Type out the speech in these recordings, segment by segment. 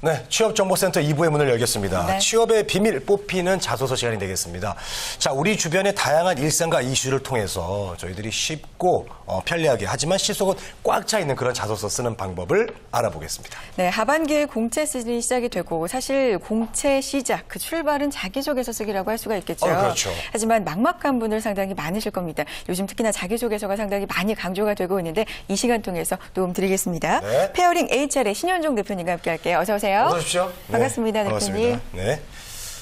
네, 취업정보센터 2부의 문을 열겠습니다. 네. 취업의 비밀 뽑히는 자소서 시간이 되겠습니다. 자, 우리 주변의 다양한 일상과 이슈를 통해서 저희들이 쉽고 어, 편리하게 하지만 실속은 꽉 차 있는 그런 자소서 쓰는 방법을 알아보겠습니다. 네, 하반기에 공채 시즌이 시작이 되고 사실 공채 시작 그 출발은 자기소개서 쓰기라고 할 수가 있겠죠. 어, 그렇죠. 하지만 막막한 분들 상당히 많으실 겁니다. 요즘 특히나 자기소개서가 상당히 많이 강조가 되고 있는데 이 시간 통해서 도움 드리겠습니다. 네. 페어링 HR의 신현종 대표님과 함께할게요. 어서 오세요. 어서 오십시오. 반갑습니다, 네, 대표님. 반갑습니다. 네.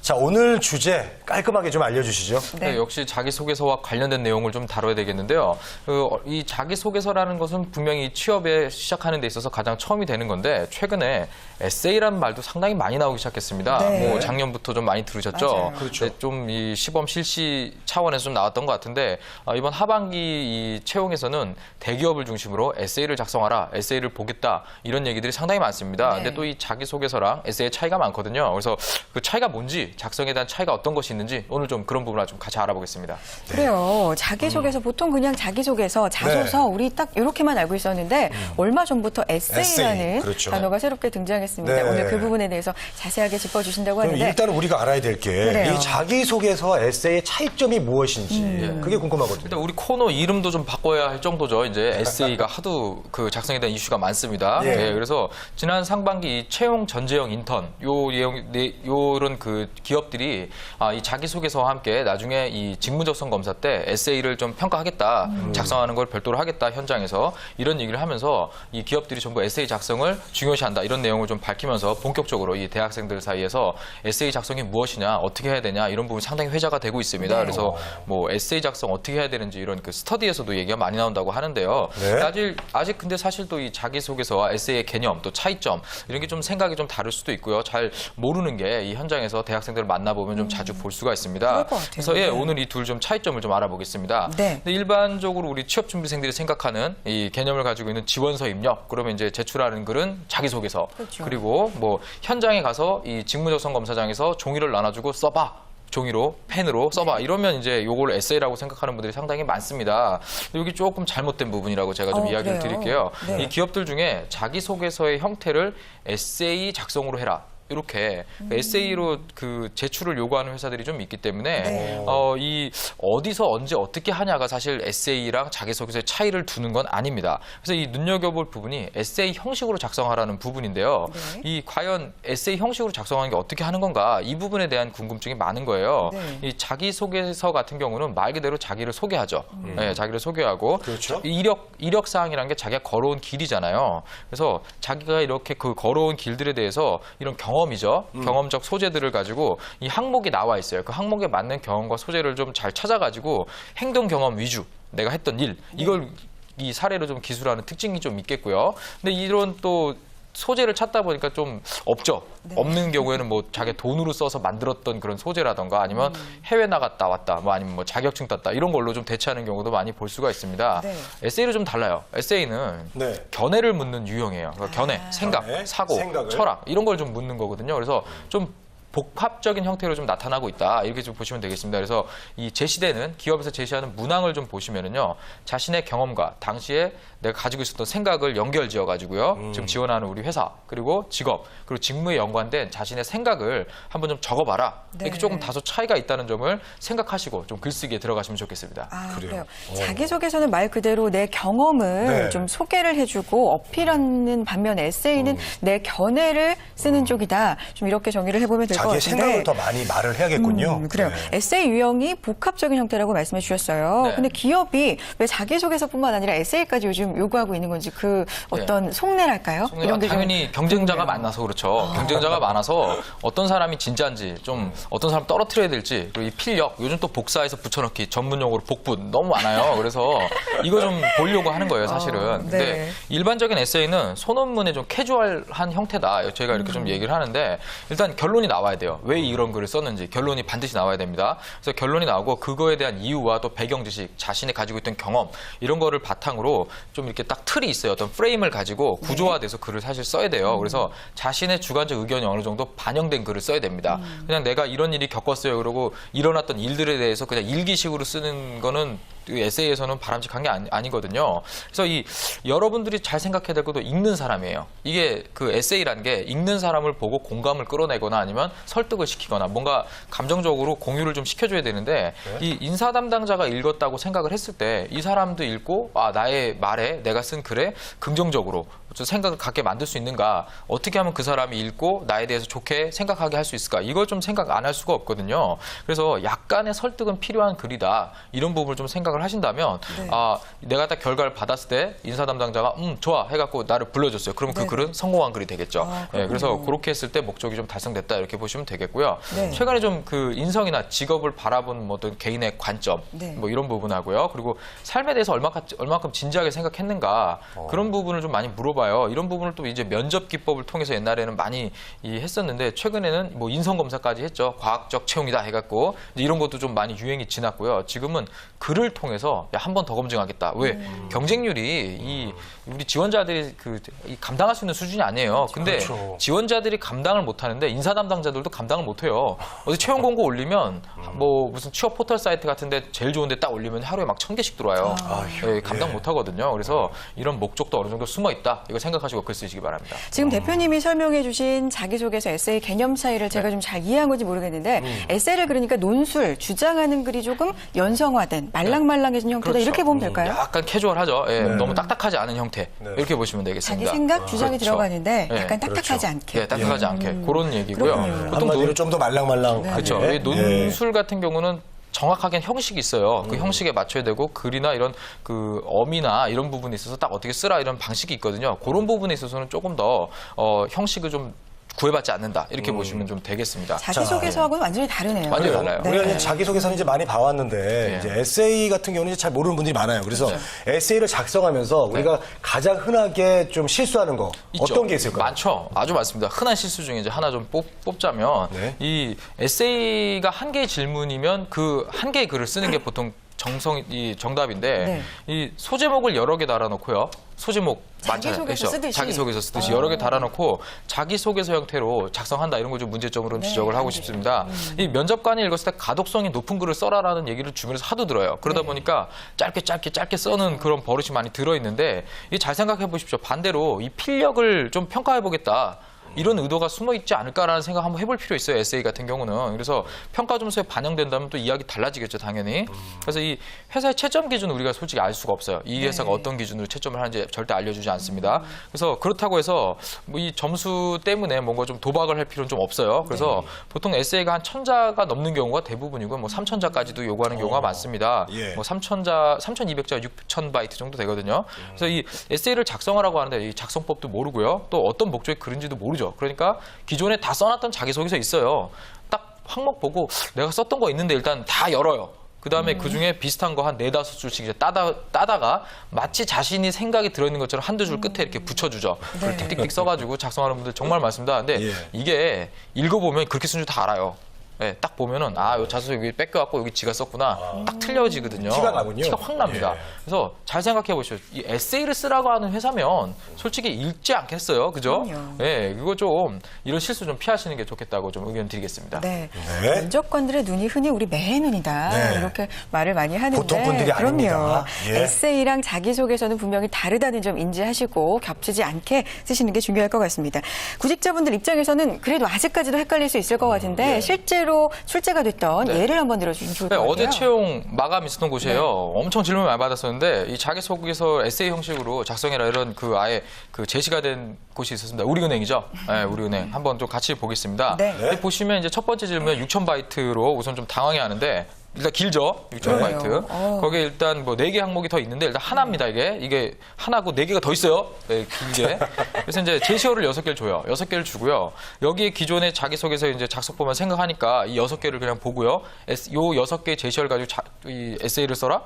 자, 오늘 주제 깔끔하게 좀 알려주시죠. 네. 네, 역시 자기소개서와 관련된 내용을 좀 다뤄야 되겠는데요. 그, 어, 이 자기소개서라는 것은 분명히 취업에 시작하는 데 있어서 가장 처음이 되는 건데 최근에 에세이라는 말도 상당히 많이 나오기 시작했습니다. 네. 뭐 작년부터 좀 많이 들으셨죠. 맞아요. 그렇죠. 좀이 시범 실시 차원에서 좀 나왔던 것 같은데 아, 이번 하반기 이 채용에서는 대기업을 중심으로 에세이를 작성하라, 에세이를 보겠다 이런 얘기들이 상당히 많습니다. 네. 근데 또 이 자기소개서랑 에세이의 차이가 많거든요. 그래서 그 차이가 뭔지 작성에 대한 차이가 어떤 것이 있는지 오늘 좀 그런 부분을 좀 같이 알아보겠습니다. 그래요. 자기소개서 보통 그냥 자기소개서, 자소서 네. 음. 우리 딱 이렇게만 알고 있었는데 얼마 전부터 에세이라는 에세이, 그렇죠. 단어가 새롭게 등장했습니다. 네. 오늘 그 부분에 대해서 자세하게 짚어주신다고 하는데 일단은 우리가 알아야 될 게. 이 자기소개서 에세이의 차이점이 무엇인지 그게 궁금하거든요. 일단 우리 코너 이름도 좀 바꿔야 할 정도죠. 이제 에세이가 하도 그 작성에 대한 이슈가 많습니다. 예. 네, 그래서 지난 상반기 이 채용 전재형 인턴 요 내용 네, 요런 그 기업들이 아, 이 자기소개서와 함께 나중에 이 직무적성 검사 때 에세이를 좀 평가하겠다, 작성하는 걸 별도로 하겠다 현장에서 이런 얘기를 하면서 이 기업들이 전부 에세이 작성을 중요시한다 이런 내용을 좀 밝히면서 본격적으로 이 대학생들 사이에서 에세이 작성이 무엇이냐, 어떻게 해야 되냐 이런 부분이 상당히 회자가 되고 있습니다. 네. 그래서 뭐 에세이 작성 어떻게 해야 되는지 이런 그 스터디에서도 얘기가 많이 나온다고 하는데요. 네. 아직 아직 근데 사실 또 이 자기소개서와 에세이의 개념 또 차이점 이런 게 좀 생각이 좀 다를 수도 있고요. 잘 모르는 게 이 현장에서 대학생 들을 만나보면 좀 자주 볼 수가 있습니다. 음. 그래서 예, 네. 오늘 이 둘 좀 차이점을 좀 알아보겠습니다. 네. 근데 일반적으로 우리 취업 준비생들이 생각하는 이 개념을 가지고 있는 지원서 입력 그러면 이제 제출하는 글은 자기소개서 그렇죠. 리고 뭐 현장에 가서 이 직무적성 검사장에서 종이를 나눠주고 써봐. 종이로 펜으로 써봐 이러면 이제 요걸 에세이라고 생각하는 분들이 상당히 많습니다. 여기 조금 잘못된 부분이라고 제가 좀 어, 이야기를 그래요? 드릴게요. 네. 이 기업들 중에 자기소개서의 형태를 에세이 작성으로 해라. 이렇게 에세이로 그 제출을 요구하는 회사들이 좀 있기 때문에 음. 네. 어, 이 어디서 언제 어떻게 하냐가 사실 에세이랑 자기소개서의 차이를 두는 건 아닙니다. 그래서 이 눈여겨볼 부분이 에세이 형식으로 작성하라는 부분인데요. 네. 이 과연 에세이 형식으로 작성하는 게 어떻게 하는 건가 이 부분에 대한 궁금증이 많은 거예요. 네. 이 자기소개서 같은 경우는 말 그대로 자기를 소개하죠. 네, 자기를 소개하고 그렇죠. 이 이력 이력 사항이라는 게 자기가 걸어온 길이잖아요. 그래서 자기가 이렇게 그 걸어온 길들에 대해서 이런 경험 이죠. 경험적 소재들을 가지고 이 항목이 나와 있어요. 그 항목에 맞는 경험과 소재를 좀 잘 찾아가지고 행동 경험 위주 내가 했던 일 이걸 이 사례로 좀 기술하는 특징이 좀 있겠고요. 근데 이런 또 소재를 찾다 보니까 좀 없죠. 없는 경우에는 뭐 자기 돈으로 써서 만들었던 그런 소재라던가 아니면 해외 나갔다 왔다, 뭐 아니면 뭐 자격증 땄다 이런 걸로 좀 대체하는 경우도 많이 볼 수가 있습니다. 네. 에세이는 좀 달라요. 에세이는 네. 견해를 묻는 유형이에요. 그러니까 견해, 생각, 견해, 사고, 생각을. 철학 이런 걸 좀 묻는 거거든요. 그래서 좀 복합적인 형태로 좀 나타나고 있다 이렇게 좀 보시면 되겠습니다. 그래서 이 제시되는 기업에서 제시하는 문항을 좀 보시면은요 자신의 경험과 당시에 내가 가지고 있었던 생각을 연결 지어 가지고요 음. 지금 지원하는 우리 회사 그리고 직업 그리고 직무에 연관된 자신의 생각을 한번 좀 적어 봐라 네. 이렇게 조금 다소 차이가 있다는 점을 생각하시고 좀 글쓰기에 들어가시면 좋겠습니다. 아, 그래요? 그래요. 어. 자기 소개서는 말 그대로 내 경험을 네. 좀 소개를 해 주고 어필하는 반면 에세이는 내 견해를 쓰는 쪽이다. 좀 이렇게 정의를 해 보면 될것 자기의 같은데. 생각을 더 많이 말을 해야겠군요. 음, 그래요. 네. 에세이 유형이 복합적인 형태라고 말씀해 주셨어요. 네. 근데 기업이 왜 자기소개서뿐만 아니라 에세이까지 요즘 요구하고 있는 건지 그 어떤 속내랄까요? 네. 속내가 좀 당연히 경쟁자가. 많아서 그렇죠. 경쟁자가 많아서 어떤 사람이 진짜인지 좀 어떤 사람 떨어뜨려야 될지 그리고 이 필력 요즘 또 복사해서 붙여넣기 전문 용어로 복분 너무 많아요. 그래서 이거 좀 보려고 하는 거예요, 사실은. 어, 근데 네. 일반적인 에세이는 소논문의 좀 캐주얼한 형태다. 저희가 이렇게 음. 좀 얘기를 하는데 일단 결론이 나와 야 돼요. 왜 이런 글을 썼는지 결론이 반드시 나와야 됩니다. 그래서 결론이 나오고 그거에 대한 이유와 또 배경 지식, 자신이 가지고 있던 경험 이런 거를 바탕으로 좀 이렇게 딱 틀이 있어요. 어떤 프레임을 가지고 네. 구조화돼서 글을 사실 써야 돼요. 그래서 자신의 주관적 의견이 어느 정도 반영된 글을 써야 됩니다. 음. 그냥 내가 이런 일이 겪었어요. 그러고 일어났던 일들에 대해서 그냥 일기식으로 쓰는 거는 그 에세이에서는 바람직한 게 아니, 아니 거든요. 그래서 이 여러분들이 잘 생각해야 될 것도 읽는 사람이에요. 이게 그 에세이란 게 읽는 사람을 보고 공감을 끌어내거나 아니면 설득을 시키거나 뭔가 감정적으로 공유를 좀 시켜줘야 되는데 이 인사 담당자가 읽었다고 생각을 했을 때 이 사람도 읽고 아 나의 말에 내가 쓴 글에 긍정적으로 좀 생각을 갖게 만들 수 있는가 어떻게 하면 그 사람이 읽고 나에 대해서 좋게 생각하게 할 수 있을까 이걸 좀 생각 안 할 수가 없거든요. 그래서 약간의 설득은 필요한 글이다 이런 부분을 좀 생각 을 하신다면 네. 아 내가 딱 결과를 받았을 때 인사 담당자가 음 좋아 해갖고 나를 불러줬어요. 그럼 그 네. 글은 성공한 글이 되겠죠. 아, 예, 그래서. 그렇게 했을 때 목적이 좀 달성됐다 이렇게 보시면 되겠고요. 네. 최근에 좀 그 인성이나 직업을 바라본 뭐 어떤 개인의 관점 네. 뭐 이런 부분하고요. 그리고 삶에 대해서 얼마큼, 얼마큼 진지하게 생각했는가 어. 그런 부분을 좀 많이 물어봐요. 이런 부분을 또 이제 면접 기법을 통해서 옛날에는 많이 이 했었는데 최근에는 뭐 인성 검사까지 했죠. 과학적 채용이다 해갖고 이제 이런 것도 좀 많이 유행이 지났고요. 지금은 글을 통해서 한 번 더 검증하겠다. 왜 음. 경쟁률이 이 우리 지원자들이 그이 감당할 수 있는 수준이 아니에요. 근데 그렇죠. 지원자들이 감당을 못 하는데 인사 담당자들도 감당을 못 해요. 어디 채용 공고 올리면 뭐 무슨 취업 포털 사이트 같은데 제일 좋은데 딱 올리면 하루에 막 천 개씩 들어와요. 아휴, 예, 감당 예. 못 하거든요. 그래서 이런 목적도 어느 정도 숨어 있다. 이거 생각하시고 글 쓰시기 바랍니다. 지금 대표님이 설명해 주신 자기소개서 에세이 개념 차이를 제가 네. 좀잘 이해한 건지 모르겠는데 음. 에세이를 그러니까 논술, 주장하는 글이 조금 연성화된 말랑말 랑해진 형태다 그렇죠. 이렇게 보면 될까요? 약간 캐주얼하죠. 예, 너무 딱딱하지 않은 형태 네. 이렇게 보시면 자기 되겠습니다. 생각, 주장이 그렇죠. 들어가는데 네, 약간 딱딱하지 그렇죠. 않게. 예, 딱딱하지 않게 그런 얘기고요. 그렇군요. 보통 한마디로 논, 좀더 말랑말랑. 그렇죠. 이 논술 같은 경우는 정확하게 형식이 있어요. 그 형식에 맞춰야 되고 글이나 이런 그 어미나 이런 부분에 있어서 딱 어떻게 쓰라 이런 방식이 있거든요. 그런 부분에 있어서는 조금 더 어, 형식을 좀 구애받지 않는다 이렇게 보시면 좀 되겠습니다. 자기소개서하고는 완전히 다르네요. 완전히 달라요. 우리가 네. 이제 자기소개서는 이제 많이 봐왔는데 네. 이제 에세이 같은 경우는 이제 잘 모르는 분들이 많아요. 그래서 에세이를 작성하면서 우리가 가장 흔하게 좀 실수하는 거 있죠. 어떤 게 있을까요? 많죠. 아주 많습니다. 흔한 실수 중에 이제 하나 좀 뽑, 뽑자면 네. 이 에세이가 한 개의 질문이면 그 한 개의 글을 쓰는 게 보통 정성 이 정답인데 네. 이 소제목을 여러 개 달아놓고요. 소제목 자기소개서 많잖아요. 쓰듯이. 자기소개서 쓰듯이 여러 개 달아놓고 자기소개서 형태로 작성한다 이런 걸 좀 문제점으로 네, 지적을 하고 안 돼요. 싶습니다. 이 면접관이 읽었을 때 가독성이 높은 글을 써라라는 얘기를 주변에서 하도 들어요. 그러다 네. 보니까 짧게 짧게 짧게 써는 그런 버릇이 많이 들어있는데 이 잘 생각해 보십시오. 반대로 이 필력을 좀 평가해 보겠다. 이런 의도가 숨어 있지 않을까라는 생각 한번 해볼 필요 있어요. 에세이 같은 경우는. 그래서 평가 점수에 반영된다면 또 이야기 달라지겠죠, 당연히. 그래서 이 회사의 채점 기준은 우리가 솔직히 알 수가 없어요. 이 회사가 네. 어떤 기준으로 채점을 하는지 절대 알려주지 않습니다. 그래서 그렇다고 해서 뭐 이 점수 때문에 뭔가 좀 도박을 할 필요는 좀 없어요. 그래서 보통 에세이가 한 천자가 넘는 경우가 대부분이고 뭐 3천자까지도 요구하는 경우가 많습니다. 예. 뭐 3천자, 3,200자, 6,000 바이트 정도 되거든요. 그래서 이 에세이를 작성하라고 하는데 이 작성법도 모르고요. 또 어떤 목적의 글인지도 모르죠. 그러니까 기존에 다 써놨던 자기소개서 있어요. 딱 항목 보고 내가 썼던 거 있는데 일단 다 열어요. 그 다음에 그 중에 비슷한 거 한 네다섯 줄씩 이제 따다, 따다가 마치 자신이 생각이 들어 있는 것처럼 한두 줄 끝에 이렇게 붙여 주죠. 그걸 네. 틱틱틱 써 가지고 작성하는 분들 정말 많습니다. 근데 예. 이게 읽어 보면 그렇게 쓴 줄 다 알아요. 예, 딱 보면은 아, 요 자소 여기 뺏겨갖고 여기 지가 썼구나. 딱 틀려지거든요. 티가 나군요. 티가 확 납니다. 예. 그래서 잘 생각해 보시죠. 이 에세이를 쓰라고 하는 회사면 솔직히 읽지 않겠어요. 그죠? 그럼요. 예, 이거 좀 이런 실수 좀 피하시는 게 좋겠다고 좀 의견 드리겠습니다. 네. 네. 면접관들의 눈이 흔히 우리 매의 눈이다. 네. 이렇게 말을 많이 하는데 보통 분들이 그럼요. 아닙니다. 예. 에세이랑 자기소개서는 분명히 다르다는 점 인지하시고 겹치지 않게 쓰시는 게 중요할 것 같습니다. 구직자분들 입장에서는 그래도 아직까지도 헷갈릴 수 있을 것 같은데 실제로 출제가 됐던 네. 예를 한번 들어주시면 좋을 네, 것 같아요. 어제 채용 마감 있었던 곳이에요. 엄청 질문 많이 받았었는데 이 자기소개서 에세이 형식으로 작성해라 이런 그 아예 그 제시가 된 곳이 있었습니다. 우리은행이죠. 네, 우리은행 한번 좀 같이 보겠습니다. 네. 여기 보시면 이제 첫 번째 질문 6천 바이트로 우선 좀 당황해 하는데 일단 길죠. 6천 그래요. 바이트. 어. 거기에 일단 뭐 네 개 항목이 더 있는데 일단 하나입니다. 이게 이게 하나고 네 개가 더 있어요. 네, 길게. 그래서 이제 제시어를 여섯 개를 줘요. 여섯 개를 주고요. 여기에 기존에 자기소개서 이제 작성법만 생각하니까 이 여섯 개를 그냥 보고요. 에스- 요 여섯 개의 제시어를 가지고 자- 이 에세이를 써라.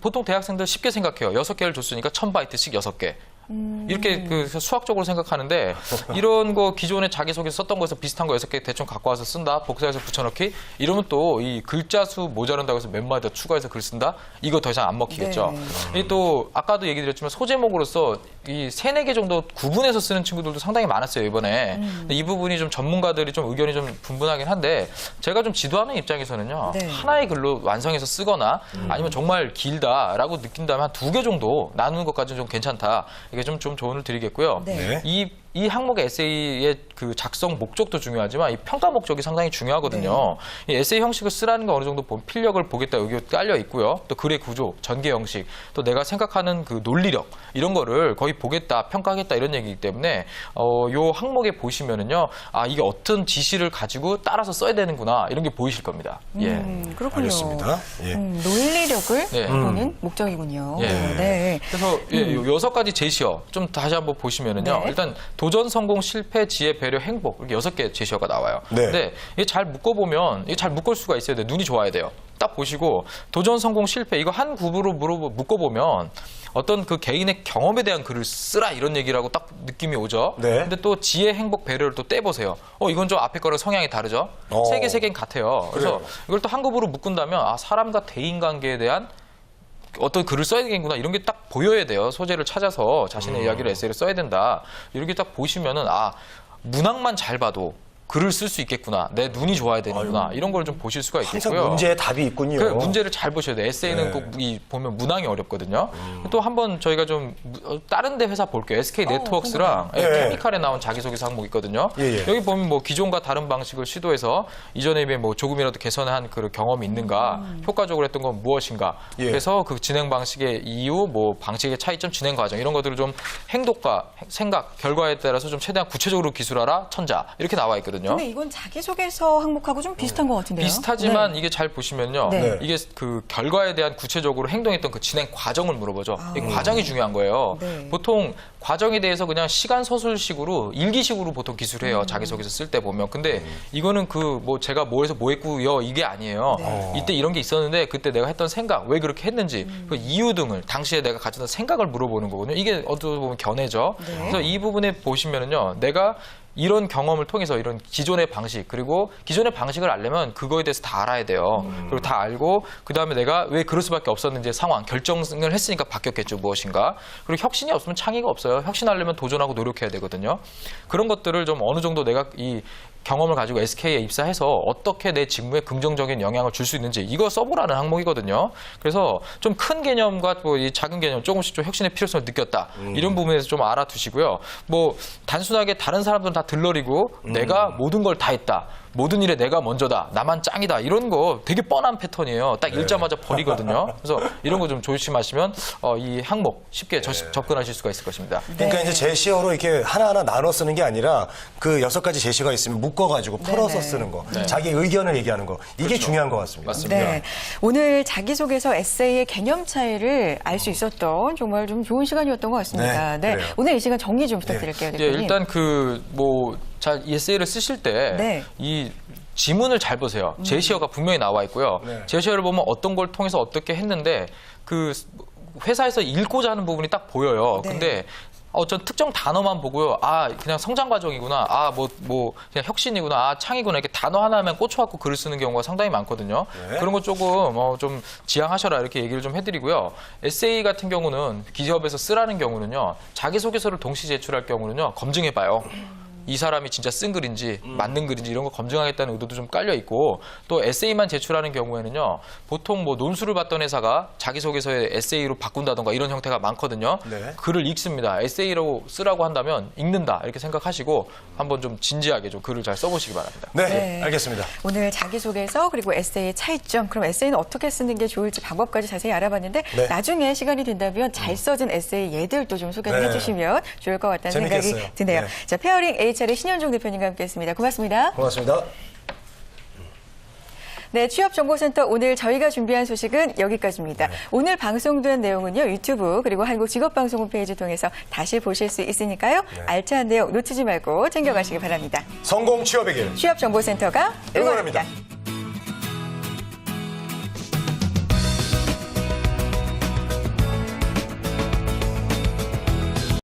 보통 대학생들 쉽게 생각해요. 여섯 개를 줬으니까 천 바이트씩 여섯 개. 이렇게 그 수학적으로 생각하는데 이런 거 기존에 자기소개서 썼던 거에서 비슷한 거 여섯 개 대충 갖고 와서 쓴다? 복사해서 붙여넣기? 이러면 또 이 글자 수 모자란다고 해서 몇 마디 더 추가해서 글 쓴다? 이거 더 이상 안 먹히겠죠. 네. 이또 아까도 얘기 드렸지만 소제목으로서 이 세네 개 정도 구분해서 쓰는 친구들도 상당히 많았어요 이번에. 근데 이 부분이 좀 전문가들이 좀 의견이 좀 분분하긴 한데 제가 좀 지도하는 입장에서는요 네. 하나의 글로 완성해서 쓰거나 아니면 정말 길다라고 느낀다면 한 두 개 정도 나누는 것까지는 좀 괜찮다 이게 좀 좀 조언을 드리겠고요 네. 네. 이, 이 항목의 에세이의 그 작성 목적도 중요하지만 이 평가 목적이 상당히 중요하거든요. 이 에세이 형식을 쓰라는 거 어느 정도 본- 필력을 보겠다 여기 깔려 있고요. 또 글의 구조, 전개 형식, 또 내가 생각하는 그 논리력 이런 거를 거의 보겠다, 평가하겠다 이런 얘기이기 때문에 어, 요 항목에 보시면은요, 아 이게 어떤 지시를 가지고 따라서 써야 되는구나 이런 게 보이실 겁니다. 예. 음, 그렇군요. 알겠습니다. 예. 음, 논리력을 네. 보는 목적이군요. 예. 네. 그래서 예, 요 여섯 가지 제시어 좀 다시 한번 보시면은요. 네. 일단 도전, 성공, 실패, 지혜, 배려, 행복 이렇게 여섯 개 제시어가 나와요. 네. 근데 이게 잘 묶어 보면 이게 잘 묶을 수가 있어야 돼. 눈이 좋아야 돼요. 딱 보시고 도전, 성공, 실패 이거 한 물어 묶어 보면 어떤 그 개인의 경험에 대한 글을 쓰라 이런 얘기라고 딱 느낌이 오죠. 네. 근데 또 지혜, 행복, 배려를 또 떼보세요. 어 이건 좀 앞에 거랑 성향이 다르죠. 어. 세개 세 개는 같아요. 그래서 그래요. 이걸 또한 굽으로 묶은다면 아 사람과 대인 관계에 대한 어떤 글을 써야 되겠구나 이런 게 딱 보여야 돼요. 소재를 찾아서 자신의 이야기를 에세이를 써야 된다. 이렇게 딱 보시면은 아 문학만 잘 봐도 글을 쓸 수 있겠구나. 내 눈이 좋아야 되는구나. 이런 걸 좀 보실 수가 항상 있겠고요. 문제에 답이 있군요. 그 문제를 잘 보셔야 돼요. 에세이는 네. 꼭 이 보면 문항이 어렵거든요. 또 한번 저희가 좀 무- 어, 다른 데 회사 볼게요. SK 네트워크스랑 궁금해요. 예, 예. 케미칼에 나온 자기소개서 항목 있거든요. 예, 예. 여기 보면 뭐 기존과 다른 방식을 시도해서 이전에 비해 뭐 조금이라도 개선한 그 경험이 있는가, 효과적으로 했던 건 무엇인가. 예. 그래서 그 진행 방식의 이유, 뭐 방식의 차이점, 진행 과정 이런 것들을 좀 행동과 행- 생각, 결과에 따라서 좀 최대한 구체적으로 기술하라, 천자 이렇게 나와 있거든요. 근데 이건 자기소개서 항목하고 좀 비슷한 것 같은데요. 비슷하지만 네. 이게 잘 보시면요. 네. 네. 이게 그 결과에 대한 구체적으로 행동했던 그 진행 과정을 물어보죠. 이 과정이 중요한 거예요. 아. 네. 보통 과정에 대해서 그냥 시간 서술식으로 일기식으로 보통 기술해요. 음. 자기소개서 쓸 때 보면. 근데 이거는 그 뭐 제가 뭐 해서 뭐 했고요. 이게 아니에요. 네. 이때 이런 게 있었는데 그때 내가 했던 생각, 왜 그렇게 했는지, 음. 그 이유 등을 당시에 내가 가졌던 생각을 물어보는 거거든요. 이게 어떻게 보면 견해죠. 네. 그래서 이 부분에 보시면은요. 내가 이런 경험을 통해서 이런 기존의 방식 그리고 기존의 방식을 알려면 그거에 대해서 다 알아야 돼요. 그리고 다 알고 그 다음에 내가 왜 그럴 수밖에 없었는지 상황 결정을 했으니까 바뀌었겠죠 무엇인가. 그리고 혁신이 없으면 창의가 없어요. 혁신하려면 도전하고 노력해야 되거든요. 그런 것들을 좀 어느 정도 내가 이 경험을 가지고 SK에 입사해서 어떻게 내 직무에 긍정적인 영향을 줄 수 있는지 이거 써보라는 항목이거든요. 그래서 좀 큰 개념과 뭐 이 작은 개념 조금씩 좀 혁신의 필요성을 느꼈다. 이런 부분에서 좀 알아두시고요. 뭐 단순하게 다른 사람들은 다 들러리고 내가 모든 걸 다 했다. 모든 일에 내가 먼저다. 나만 짱이다. 이런 거 되게 뻔한 패턴이에요. 딱 읽자마자 버리거든요. 그래서 이런 거 좀 조심하시면 어, 이 항목 쉽게 저- 접근하실 수가 있을 것입니다. 그러니까 이제 제시어로 이렇게 하나하나 나눠 쓰는 게 아니라 그 여섯 가지 제시어가 있으면 묶어가지고 풀어서 네네. 쓰는 거. 자기 의견을 얘기하는 거. 이게 중요한 것 같습니다. 맞습니다. 네. 오늘 자기소개서 에세이의 개념 차이를 알 수 있었던 정말 좀 좋은 시간이었던 것 같습니다. 네, 그래요. 오늘 이 시간 정리 좀 부탁드릴게요. 예, 대표님. 일단 그 뭐자 에세이를 쓰실 때이 네. 지문을 잘 보세요. 제시어가 분명히 나와 있고요. 네. 제시어를 보면 어떤 걸 통해서 어떻게 했는데 그 회사에서 읽고자 하는 부분이 딱 보여요. 네. 근데 어떤 특정 단어만 보고요. 아, 그냥 성장 과정이구나. 아, 뭐, 뭐, 그냥 혁신이구나. 아, 창이구나. 이렇게 단어 하나만 꽂혀갖고 글을 쓰는 경우가 상당히 많거든요. 네. 그런 거 조금, 어, 좀 지양하셔라. 이렇게 얘기를 좀 해드리고요. 에세이 같은 경우는 기업에서 쓰라는 경우는요. 자기 소개서를 동시 제출할 경우는요. 검증해봐요. 이 사람이 진짜 쓴 글인지 맞는 글인지 이런 거 검증하겠다는 의도도 좀 깔려 있고 또 에세이만 제출하는 경우에는요 보통 뭐 논술을 받던 회사가 자기소개서에 에세이로 바꾼다던가 이런 형태가 많거든요 네. 글을 읽습니다 에세이로 쓰라고 한다면 읽는다 이렇게 생각하시고 한번 좀 진지하게 좀 글을 잘 써보시기 바랍니다. 네, 네. 알겠습니다. 오늘 자기소개서 그리고 에세이의 차이점 그럼 에세이는 어떻게 쓰는 게 좋을지 방법까지 자세히 알아봤는데 네. 나중에 시간이 된다면 잘 써진 에세이 예들도 좀 소개를 네. 해주시면 좋을 것 같다는 재밌겠어요. 생각이 드네요. 네. 자 페어링 HR의 신현종 대표님과 함께했습니다. 고맙습니다. 고맙습니다. 네, 취업정보센터 오늘 저희가 준비한 소식은 여기까지입니다. 오늘 방송된 내용은요, 유튜브 그리고 한국직업방송 홈페이지 통해서 다시 보실 수 있으니까요. 알찬 내용 놓치지 말고 챙겨가시기 바랍니다. 성공 취업의 길. 취업정보센터가 응원합니다. 응원합니다.